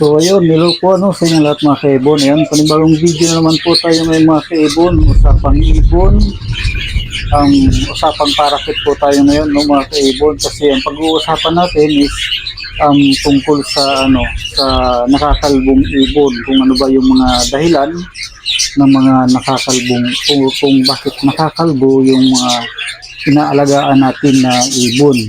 So ayun, nilo po ano sa inyo lahat mga kaibon. Ayan, panibagong video na naman po tayo ngayon mga kaibon. Usapang ibon. Ang usapang parakit po tayo ngayon no, mga kaibon. Kasi ang pag-uusapan natin is um, tungkol sa ano sa nakakalbong ibon. Kung ano ba yung mga dahilan ng mga nakakalbong kung, kung bakit nakakalbo yung mga inaalagaan natin na ibon.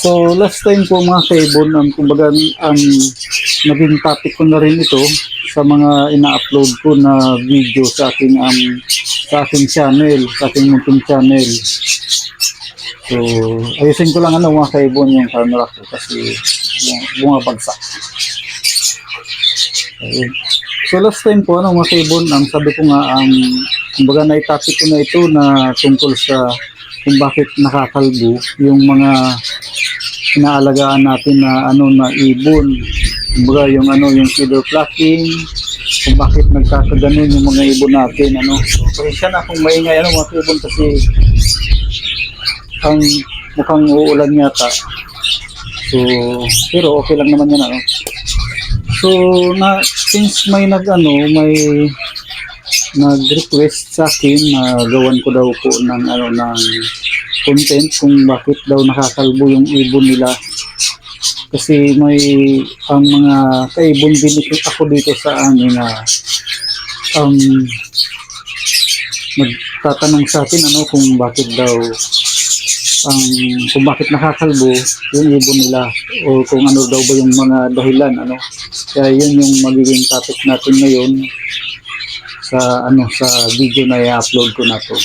So last time po mga kaibon, um, kumbaga ang naging topic ko na rin ito sa mga ina-upload ko na video sa aking um, sa aking channel, sa aking munting channel. So ayusin ko lang ano mga kaibon yung camera ko kasi bumabagsak. Ayun. So last time po ano mga kaibon, ang sabi ko nga ang kumbaga na topic ko na ito na tungkol sa kung bakit nakakalbo yung mga inaalagaan natin na ano na ibon. Kumbaga yung ano yung feather flocking, kung bakit nagkakaganon yung mga ibon natin ano. Pasensya na kung maingay ano mga ibon kasi ang mukhang uulan yata. So pero okay lang naman yan ano. So na since may nag ano may nag-request sa akin na gawan ko daw po ng ano ng content kung bakit daw nakakalbo yung ibon nila kasi may ang mga kaibon ito- ako dito sa amin na um, nagtatanong sa akin ano kung bakit daw ang kung bakit nakakalbo yung ibon nila o kung ano daw ba yung mga dahilan ano kaya yun yung magiging topic natin ngayon sa ano sa video na i-upload ko na to.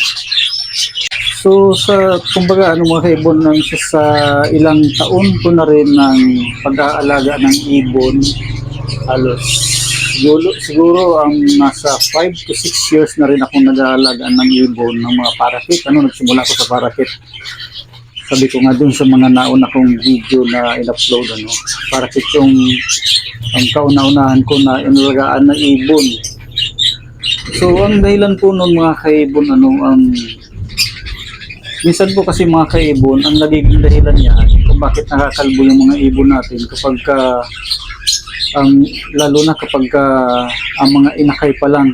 So sa kumbaga ano mga kaibon nang sa ilang taon ko na rin ng pag-aalaga ng ibon halos siguro, siguro ang nasa 5 to 6 years na rin ako nag-aalaga ng ibon ng mga parakit. Ano nagsimula ako sa parakit. Sabi ko nga dun sa mga nauna kong video na in-upload ano, parakit yung ang kauna-unahan ko na inalagaan ng ibon. So ang dahilan po nun mga kaibon ano ang minsan po kasi mga kaibon ang nagiging dahilan niya kung bakit nakakalbo yung mga ibon natin kapag ka ang lalo na kapag ka ang mga inakay pa lang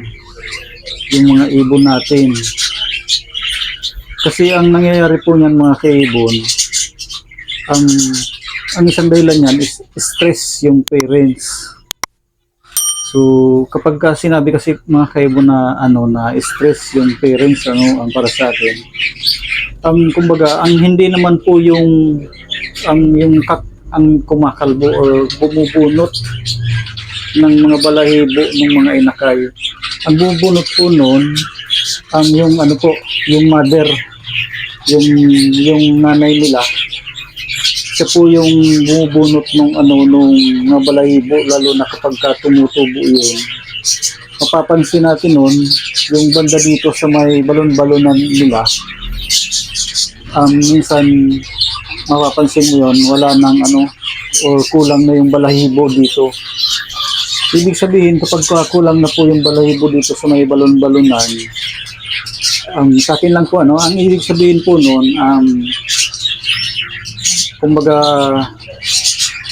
yung mga ibon natin. Kasi ang nangyayari po niyan mga kaibon ang ang isang dahilan niyan is stress yung parents. So, kapag ka sinabi kasi mga kaibo na ano na stress yung parents ano ang para sa atin. Ang kumbaga, ang hindi naman po yung ang yung kat, ang kumakalbo or bumubunot ng mga balahibo ng mga inakay. Ang bumubunot po noon ang yung ano po, yung mother, yung yung nanay nila siya po yung bumubunot nung ano nung mga balahibo lalo na kapag ka tumutubo yun mapapansin natin nun yung banda dito sa may balon-balonan nila um, minsan mapapansin mo yun wala nang ano or kulang na yung balahibo dito ibig sabihin kapag ka kulang na po yung balahibo dito sa may balon-balonan ang sa akin lang po ano ang ibig sabihin po noon um, kumbaga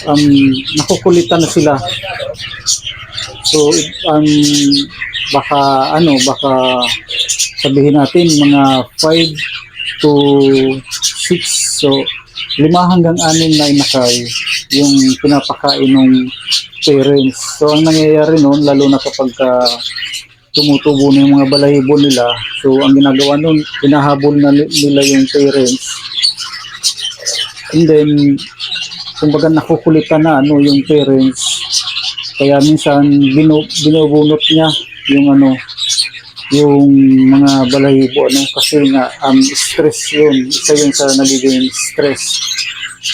um, nakukulitan na sila. So um, baka ano baka sabihin natin mga 5 to 6 so lima hanggang anim na inakay yung pinapakain ng parents. So ang nangyayari noon lalo na kapag ka tumutubo na yung mga balahibo nila so ang ginagawa noon hinahabol na ni- nila yung parents And then, kumbaga nakukulitan na ano yung parents. Kaya minsan binu, binubunot niya yung ano yung mga balahibo ano kasi nga um, stress yun isa yun sa nagiging stress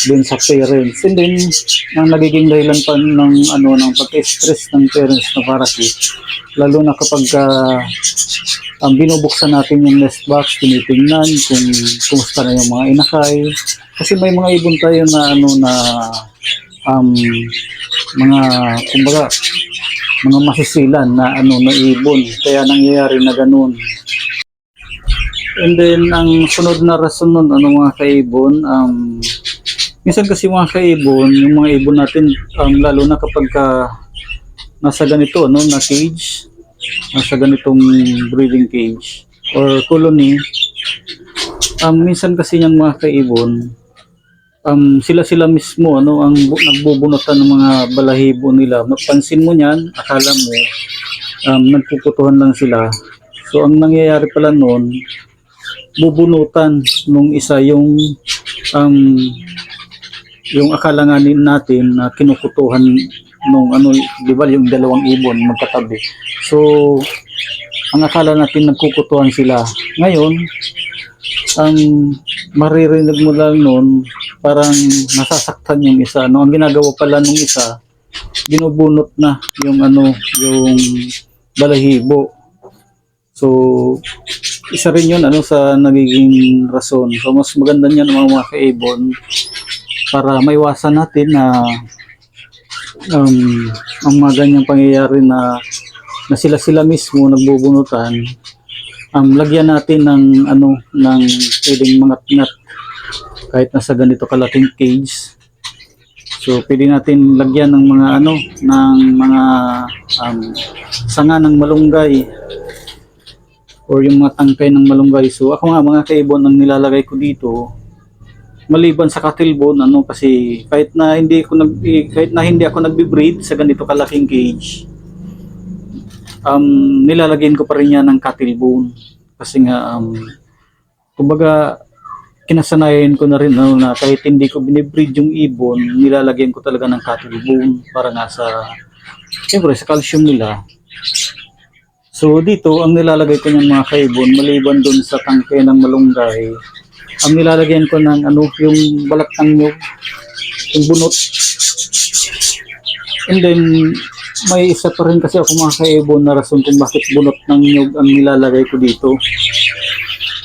din sa parents. And then ang nagiging dahilan pa ng ano ng pag-stress ng parents na parakit lalo na kapag ah, ang binubuksan natin yung nest box tinitingnan kung kumusta na yung mga inakay. Kasi may mga ibon tayo na ano na um, mga kumbaga mga masisilan na ano na ibon kaya nangyayari na ganun. And then ang sunod na rason nun ano mga kaibon um, minsan kasi mga kaibon yung mga ibon natin um, lalo na kapag ka nasa ganito no na cage nasa ganitong breeding cage or colony um, minsan kasi yung mga kaibon um, sila sila mismo ano ang bu- nagbubunutan ng mga balahibo nila. Mapansin mo niyan akala mo um, nagpuputuhan lang sila. So ang nangyayari pala noon bubunutan nung isa yung um, yung akala nga natin na kinukutuhan nung ano di ba yung dalawang ibon magkatabi. So ang akala natin nagkukutuhan sila. Ngayon ang maririnig mo lang noon parang nasasaktan yung isa no? Ang ginagawa pala nung isa binubunot na yung ano yung balahibo. So isa rin yun ano sa nagiging rason. So mas maganda niyan mga mga kaibon para maiwasan natin na um, ang mga ganyang pangyayari na na sila sila mismo nagbubunutan um, lagyan natin ng ano ng pwedeng mga ngat kahit nasa ganito kalaking cage. So pwede natin lagyan ng mga ano ng mga um, sanga ng malunggay. Or yung mga tangkay ng malunggay. So ako nga mga kaibon ang nilalagay ko dito maliban sa katilbon ano kasi kahit na hindi ko nag eh, kahit na hindi ako nagbi-breed sa ganito kalaking cage um nilalagyan ko pa rin yan ng cattle bone. Kasi nga um kumbaga kinasanayan ko na rin ano, na kahit hindi ko binibreed yung ibon nilalagyan ko talaga ng cattle bone para nga sa siyempre sa calcium nila. So dito ang nilalagay ko ng mga kaibon maliban dun sa tangke ng malunggay ang nilalagyan ko ng ano yung balat ng nyug yung bunot. And then may isa pa rin kasi ako mga kaibon na rason kung bakit bunot ng nyug ang nilalagay ko dito.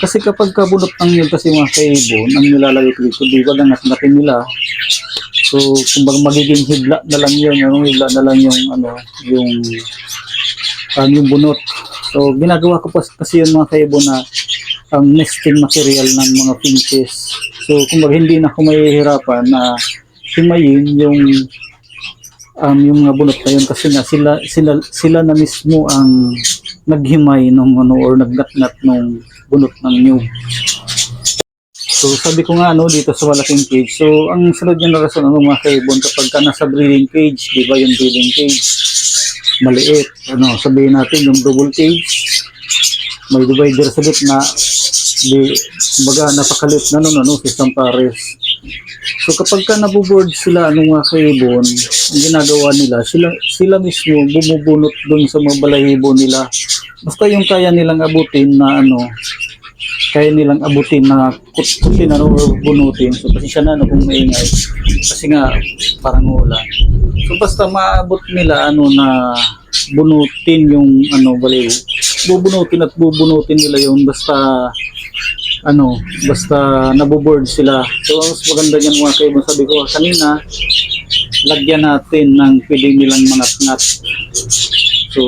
Kasi kapag kabunot ng nyug kasi mga kaibon, ang nilalagay ko dito, di ba gangat-gatin nila. So, kumbaga magiging hibla na lang yun, ano, hibla na lang yung, ano, yung, um, yung bunot. So, ginagawa ko pa kasi yun mga kaibon na ang nesting material ng mga finches. So, kumbaga hindi na ako mahihirapan na himayin yung um, yung mga bunot na yun kasi nga sila sila sila na mismo ang naghimay nung ano or naggatnat nung bunot ng nyug. So sabi ko nga ano dito sa malaking cage. So ang sunod niya na rason ano mga kaibon kapag ka nasa breeding cage, di ba yung breeding cage maliit. Ano, sabihin natin yung double cage may divider sa gitna di kumbaga napakalit na nun ano sa isang pares So kapag ka nabuboard sila ng mga kaibon, ang ginagawa nila, sila, sila mismo bumubunot doon sa mga balahibo nila. Basta yung kaya nilang abutin na ano, kaya nilang abutin na kutkutin ano, or bunutin. So kasi siya na ano, kung maingay. Kasi nga parang ulan. So basta maabot nila ano na bunutin yung ano baliw. Bubunutin at bubunutin nila yung basta ano, basta naboboard sila. So, mas maganda niyan mga kaibigan, sabi ko kanina, lagyan natin ng pwede nilang mga ngat. So,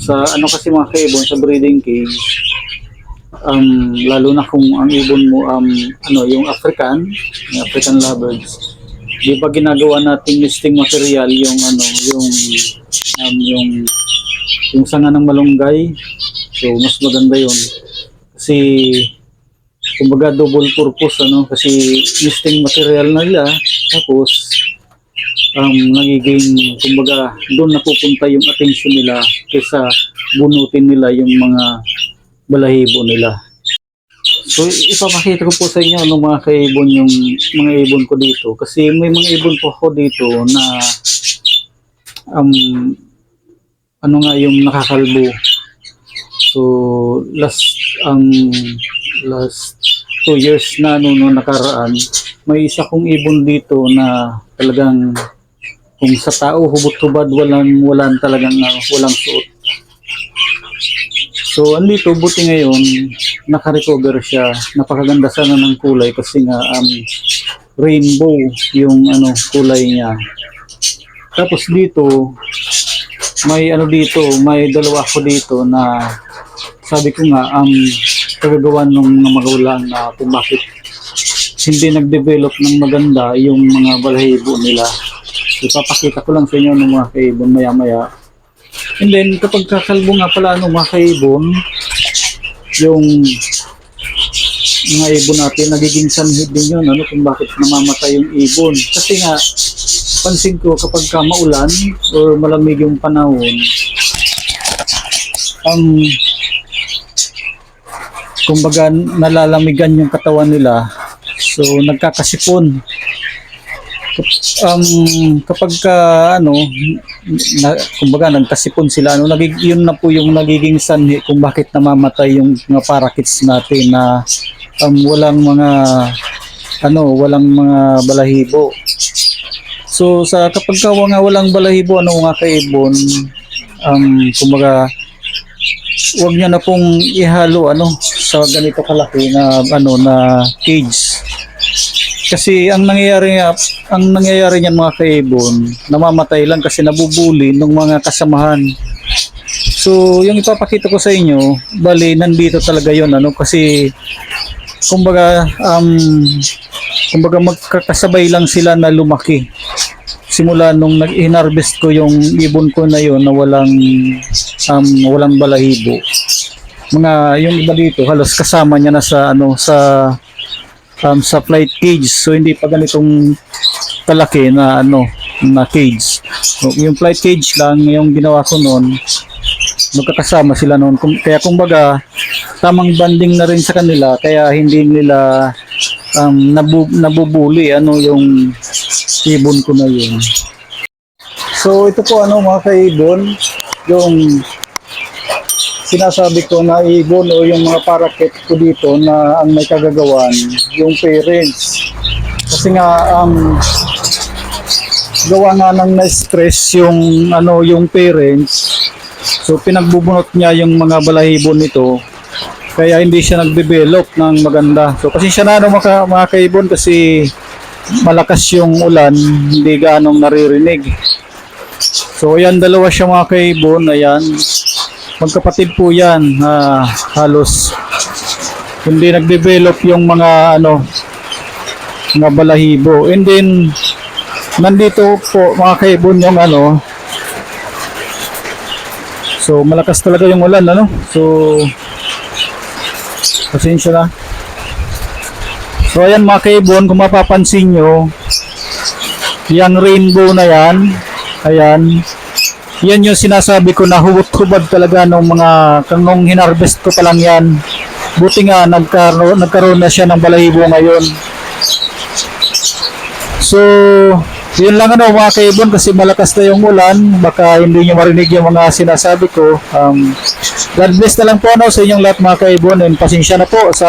sa ano kasi mga kaibigan, sa breeding cage, um, lalo na kung ang ibon mo, um, ano, yung African, yung African lovebirds, di ba ginagawa natin nesting material yung ano, yung, um, yung, yung sanga ng malunggay. So, mas maganda yun. Kasi, kumbaga double purpose ano kasi listing material na nila tapos um, nagiging kumbaga doon napupunta yung attention nila kaysa bunutin nila yung mga balahibo nila. So ipapakita ko po sa inyo ano mga kaibon yung mga ibon ko dito. Kasi may mga ibon po ako dito na um, ano nga yung nakakalbo. So last um, last two years na no, no nakaraan, may isa kong ibon dito na talagang kung sa tao hubot-hubad walang walang talagang uh, walang suot. So andito buti ngayon naka-recover siya. Napakaganda sana ng kulay kasi nga um, rainbow yung ano kulay niya. Tapos dito, may ano dito, may dalawa ko dito na sabi ko nga, ang kagagawan ng mga magulang na kung bakit hindi nag-develop ng maganda yung mga balahibo nila. Ipapakita ko lang sa inyo ng mga kaibon maya-maya. And then, kapag kakalbo nga pala ng mga kaibon, yung mga ibon natin, nagiging sanhid din yun, ano, kung bakit namamatay yung ibon. Kasi nga, pansin ko kapag ka maulan or malamig yung panahon, ang kumbaga nalalamigan yung katawan nila so nagkakasipon um, kapag ka ano na, kumbaga nagkasipon sila ano nagig, yun na po yung nagiging sanhi kung bakit namamatay yung mga parakits natin na um, walang mga ano walang mga balahibo so sa kapag ka nga walang balahibo ano mga kaibon um, kumbaga wag niya na pong ihalo ano sa ganito kalaki na ano na cage. Kasi ang nangyayari nga, ang nangyayari niyan mga kaibon, namamatay lang kasi nabubuli ng mga kasamahan. So, yung ipapakita ko sa inyo, bali nandito talaga 'yon ano kasi kumbaga um kumbaga magkakasabay lang sila na lumaki simula nung nag-harvest ko yung ibon ko na yon na walang um, walang balahibo. Mga yung iba dito halos kasama niya na sa ano sa um, sa flight cage. So hindi pa ganitong kalaki na ano na cage. So, yung flight cage lang yung ginawa ko noon magkakasama sila noon. Kaya kumbaga tamang banding na rin sa kanila kaya hindi nila um, nabu- nabubuli ano yung ibon ko na yun. So ito po ano mga kaibon, yung sinasabi ko na ibon o yung mga paraket ko dito na ang may kagagawan, yung parents. Kasi nga um, gawa nga ng na-stress yung ano yung parents. So pinagbubunot niya yung mga balahibo nito kaya hindi siya nag-develop ng maganda. So kasi siya na ano, mga, mga kaibon kasi malakas yung ulan, hindi ganong naririnig. So ayan, dalawa siya mga kaibon, ayan. Magkapatid po yan, ah, halos hindi nag-develop yung mga ano, mga balahibo. And then, nandito po mga kaibon yung ano, so malakas talaga yung ulan, ano? So, pasensya na. So ayan mga kaibon, kung mapapansin nyo, yung rainbow na yan, ayan, yan yung sinasabi ko na hubot-hubad talaga nung mga, nung hinarvest ko pa lang yan. Buti nga, nagkaroon, nagkaroon na siya ng balahibo ngayon. So, yun lang ano mga kaibon kasi malakas na yung ulan, baka hindi nyo marinig yung mga sinasabi ko. Um, God bless na lang po ano, sa inyong lahat mga kaibon and pasensya na po sa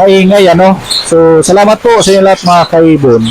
maingay ano. So, salamat po sa inyong lahat mga kaibon.